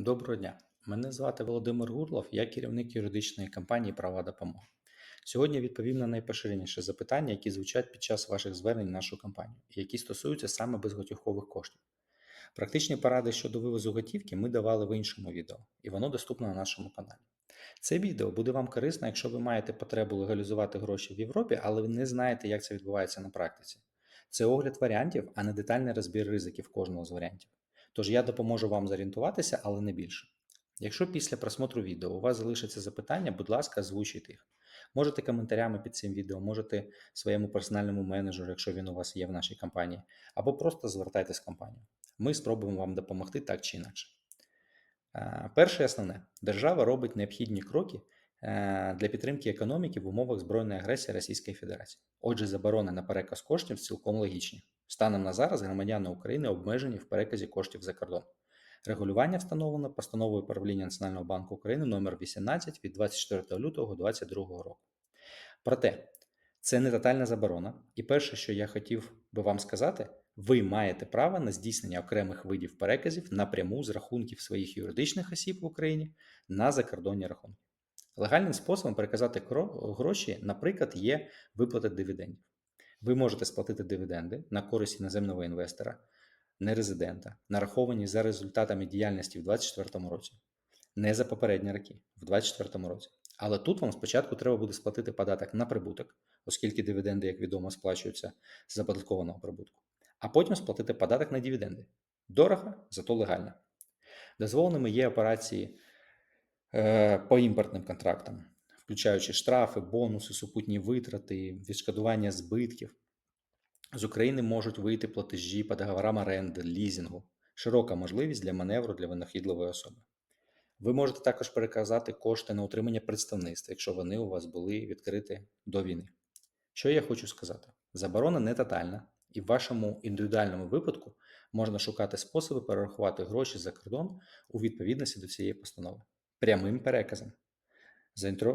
Доброго дня. Мене звати Володимир Гурлов, я керівник юридичної компанії Права допомоги. Сьогодні відповім на найпоширеніші запитання, які звучать під час ваших звернень в нашу компанію, які стосуються саме безготівкових коштів. Практичні поради щодо вивозу готівки ми давали в іншому відео, і воно доступно на нашому каналі. Це відео буде вам корисно, якщо ви маєте потребу легалізувати гроші в Європі, але ви не знаєте, як це відбувається на практиці. Це огляд варіантів, а не детальний розбір ризиків кожного з варіантів. Тож я допоможу вам зорієнтуватися, але не більше. Якщо після просмотру відео у вас залишаться запитання, будь ласка, озвучуйте їх. Можете коментарями під цим відео, можете своєму персональному менеджеру, якщо він у вас є в нашій компанії, або просто звертайтесь в компанію. Ми спробуємо вам допомогти так чи інакше. Е, Перше і основне, держава робить необхідні кроки е, для підтримки економіки в умовах збройної агресії Російської Федерації. Отже, заборони на переказ коштів цілком логічні. Станом на зараз громадяни України обмежені в переказі коштів за кордон. Регулювання встановлено постановою правління Національного банку України номер 18 від 24 лютого 2022 року. Проте це не тотальна заборона, і перше, що я хотів би вам сказати, ви маєте право на здійснення окремих видів переказів напряму з рахунків своїх юридичних осіб в Україні на закордонні рахунки. Легальним способом переказати гроші, наприклад, є виплата дивідендів. Ви можете сплатити дивіденди на користь іноземного інвестора, нерезидента, нараховані за результатами діяльності в 2024 році, не за попередні роки, в 2024 році. Але тут вам спочатку треба буде сплатити податок на прибуток, оскільки дивіденди, як відомо, сплачуються з заподаткованого прибутку, а потім сплатити податок на дивіденди. Дорого, зато легально. Дозволеними є операції е, по імпортним контрактам, включаючи штрафи, бонуси, супутні витрати, відшкодування збитків. З України можуть вийти платежі по договорам оренди, лізінгу, широка можливість для маневру для винахідливої особи. Ви можете також переказати кошти на утримання представництва, якщо вони у вас були відкриті до війни. Що я хочу сказати? Заборона не тотальна, і в вашому індивідуальному випадку можна шукати способи перерахувати гроші за кордон у відповідності до цієї постанови прямим переказом.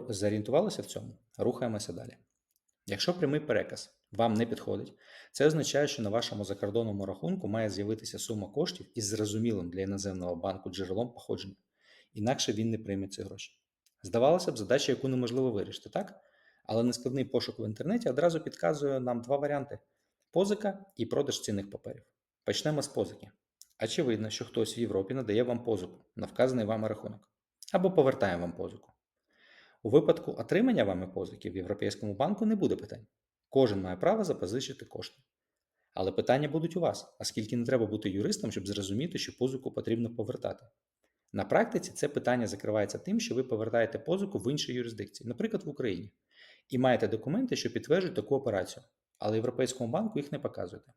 Зорієнтувалися в цьому? Рухаємося далі. Якщо прямий переказ вам не підходить, це означає, що на вашому закордонному рахунку має з'явитися сума коштів із зрозумілим для іноземного банку джерелом походження. Інакше він не прийме ці гроші. Здавалося б, задача, яку неможливо вирішити, так? Але нескладний пошук в інтернеті одразу підказує нам два варіанти: позика і продаж цінних паперів. Почнемо з позики. Очевидно, що хтось в Європі надає вам позику на вказаний вами рахунок або повертає вам позику. У випадку отримання вами позики в Європейському банку не буде питань. Кожен має право запозичити кошти. Але питання будуть у вас, оскільки не треба бути юристом, щоб зрозуміти, що позику потрібно повертати. На практиці це питання закривається тим, що ви повертаєте позику в іншій юрисдикції, наприклад, в Україні, і маєте документи, що підтверджують таку операцію, але Європейському банку їх не показуєте.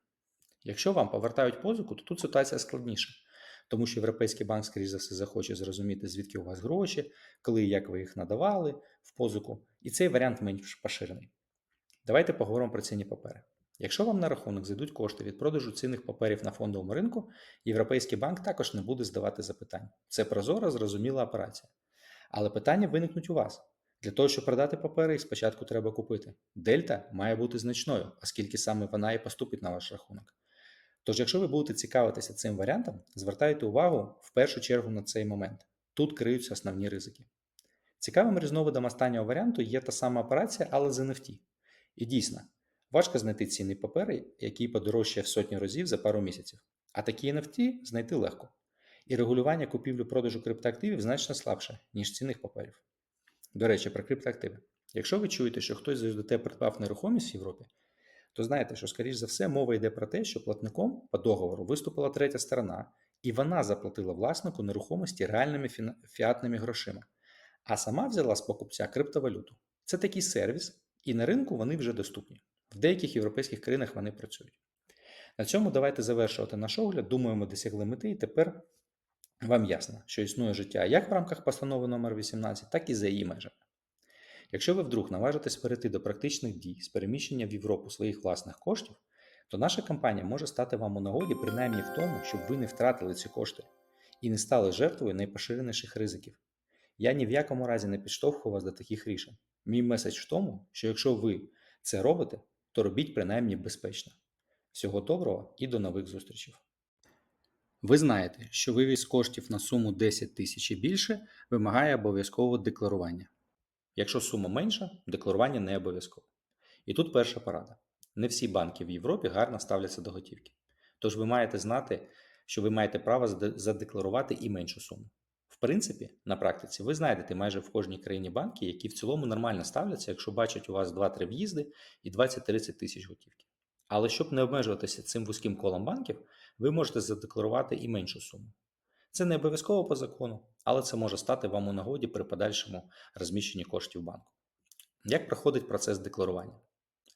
Якщо вам повертають позику, то тут ситуація складніша, тому що Європейський банк, скоріш за все, захоче зрозуміти, звідки у вас гроші, коли і як ви їх надавали в позику, і цей варіант менш поширений. Давайте поговоримо про цінні папери. Якщо вам на рахунок зайдуть кошти від продажу цінних паперів на фондовому ринку, Європейський банк також не буде здавати запитань. Це прозора, зрозуміла операція. Але питання виникнуть у вас. Для того, щоб продати папери, їх спочатку треба купити. Дельта має бути значною, оскільки саме вона і поступить на ваш рахунок. Тож, якщо ви будете цікавитися цим варіантом, звертайте увагу в першу чергу на цей момент. Тут криються основні ризики. Цікавим різновидом останнього варіанту є та сама операція, але з NFT. І дійсно, важко знайти цінний папер, який подорожчає в сотні разів за пару місяців. А такі NFT знайти легко. І регулювання купівлі-продажу криптоактивів значно слабше, ніж цінних паперів. До речі, про криптоактиви. Якщо ви чуєте, що хтось з УДТ придбав нерухомість в Європі, то знаєте, що, скоріш за все, мова йде про те, що платником по договору виступила третя сторона, і вона заплатила власнику нерухомості реальними фіатними грошима, а сама взяла з покупця криптовалюту. Це такий сервіс, і на ринку вони вже доступні. В деяких європейських країнах вони працюють. На цьому давайте завершувати наш огляд. Думаю, ми досягли мети, і тепер вам ясно, що існує життя як в рамках постанови номер 18, так і за її межами. Якщо ви вдруг наважитесь перейти до практичних дій з переміщення в Європу своїх власних коштів, то наша компанія може стати вам у нагоді принаймні в тому, щоб ви не втратили ці кошти і не стали жертвою найпоширеніших ризиків. Я ні в якому разі не підштовхую вас до таких рішень. Мій меседж в тому, що якщо ви це робите, то робіть принаймні безпечно. Всього доброго і до нових зустрічей. Ви знаєте, що вивіз коштів на суму 10 тисяч і більше вимагає обов'язкового декларування. Якщо сума менша, декларування не обов'язково. І тут перша порада. Не всі банки в Європі гарно ставляться до готівки. Тож ви маєте знати, що ви маєте право задекларувати і меншу суму. В принципі, на практиці ви знайдете майже в кожній країні банки, які в цілому нормально ставляться, якщо бачать у вас 2-3 в'їзди і 20-30 тисяч готівки. Але щоб не обмежуватися цим вузьким колом банків, ви можете задекларувати і меншу суму. Це не обов'язково по закону, але це може стати вам у нагоді при подальшому розміщенні коштів банку. Як проходить процес декларування?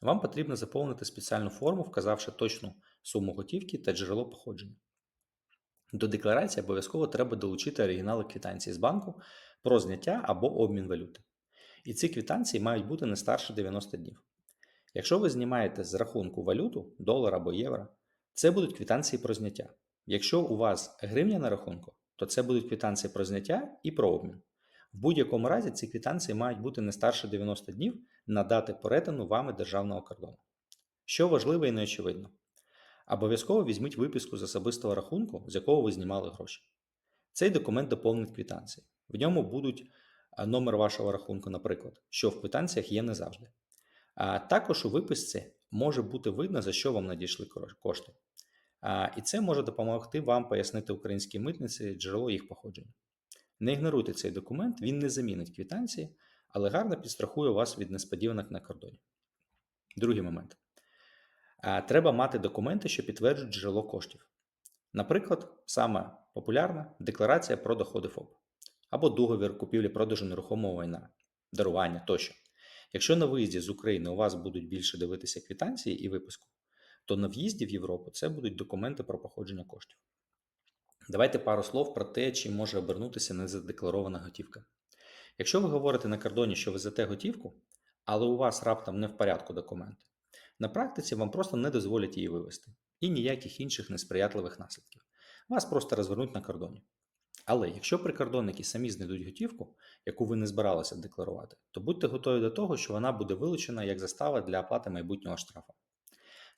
Вам потрібно заповнити спеціальну форму, вказавши точну суму готівки та джерело походження. До декларації обов'язково треба долучити оригінали квитанції з банку про зняття або обмін валюти. І ці квитанції мають бути не старше 90 днів. Якщо ви знімаєте з рахунку валюту, долар або євро, це будуть квитанції про зняття. Якщо у вас гривня на рахунку, то це будуть квитанції про зняття і про обмін. В будь-якому разі ці квитанції мають бути не старше 90 днів на дати перетину вами державного кордону. Що важливо і неочевидно, обов'язково візьміть виписку з особистого рахунку, з якого ви знімали гроші. Цей документ доповнить квитанції. В ньому будуть номер вашого рахунку, наприклад, що в квитанціях є не завжди. А також у виписці може бути видно, за що вам надійшли кошти. І це може допомогти вам пояснити українській митниці джерело їх походження. Не ігноруйте цей документ, він не замінить квитанції, але гарно підстрахує вас від несподіванок на кордоні. Другий момент. Треба мати документи, що підтверджують джерело коштів. Наприклад, саме популярна декларація про доходи ФОП або договір купівлі-продажу нерухомого майна, дарування тощо. Якщо на виїзді з України у вас будуть більше дивитися квитанції і виписку, то на в'їзді в Європу це будуть документи про походження коштів. Давайте пару слов про те, чим може обернутися незадекларована готівка. Якщо ви говорите на кордоні, що везете готівку, але у вас раптом не в порядку документи, на практиці вам просто не дозволять її вивезти і ніяких інших несприятливих наслідків. Вас просто розвернуть на кордоні. Але якщо прикордонники самі знайдуть готівку, яку ви не збиралися декларувати, то будьте готові до того, що вона буде вилучена як застава для оплати майбутнього штрафу.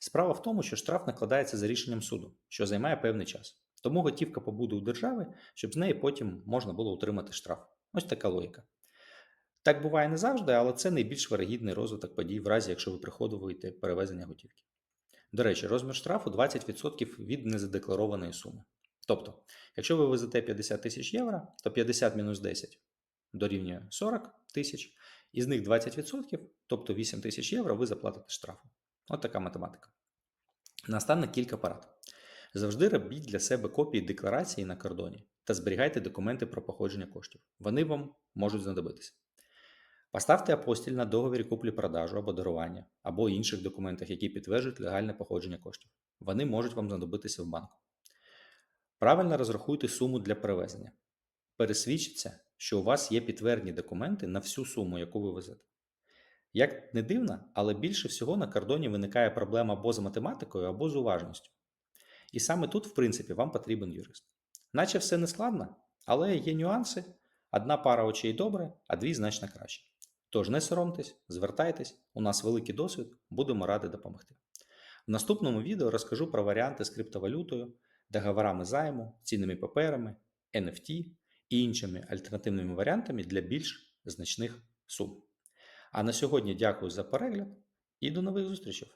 Справа в тому, що штраф накладається за рішенням суду, що займає певний час. Тому готівка побуде у держави, щоб з неї потім можна було утримати штраф. Ось така логіка. Так буває не завжди, але це найбільш вирогідний розвиток подій в разі, якщо ви приходуєте перевезення готівки. До речі, розмір штрафу 20% від незадекларованої суми. Тобто, якщо ви везете 50 тисяч євро, то 50 мінус 10 дорівнює 40 тисяч, із них 20%, тобто 8 тисяч євро, ви заплатите штрафу. От така математика. Наостанок кілька порад. Завжди робіть для себе копії декларації на кордоні та зберігайте документи про походження коштів. Вони вам можуть знадобитися. Поставте апостіль на договірі куплі-продажу або дарування, або інших документах, які підтверджують легальне походження коштів. Вони можуть вам знадобитися в банку. Правильно розрахуйте суму для перевезення. Пересвідчіться, що у вас є підтвердні документи на всю суму, яку ви везете. Як не дивно, але більше всього на кордоні виникає проблема або з математикою, або з уважністю. І саме тут, в принципі, вам потрібен юрист. Наче все не складно, але є нюанси. Одна пара очей добре, а дві значно краще. Тож не соромтесь, звертайтесь, у нас великий досвід, будемо раді допомогти. В наступному відео розкажу про варіанти з криптовалютою, договорами займу, цінними паперами, NFT і іншими альтернативними варіантами для більш значних сум. А на сьогодні дякую за перегляд і до нових зустрічей!